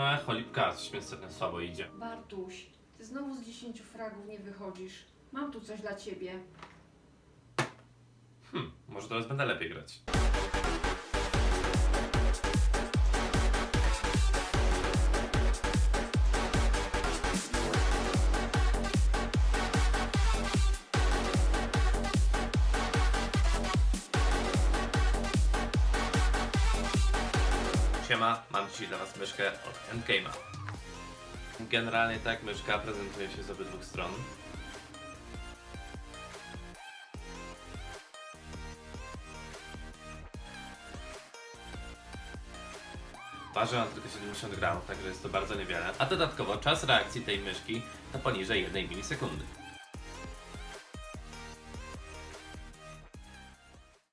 mała cholipka, coś mi ostatnio słabo idzie. Bartuś, ty znowu z 10 fragów nie wychodzisz. Mam tu coś dla ciebie. Hm, może teraz będę lepiej grać. Siema, mam dzisiaj dla Was myszkę od Endgame'a. Generalnie tak myszka prezentuje się z obydwu stron. Waży on tylko 70 gramów, także jest to bardzo niewiele. A dodatkowo czas reakcji tej myszki to poniżej 1 milisekundy.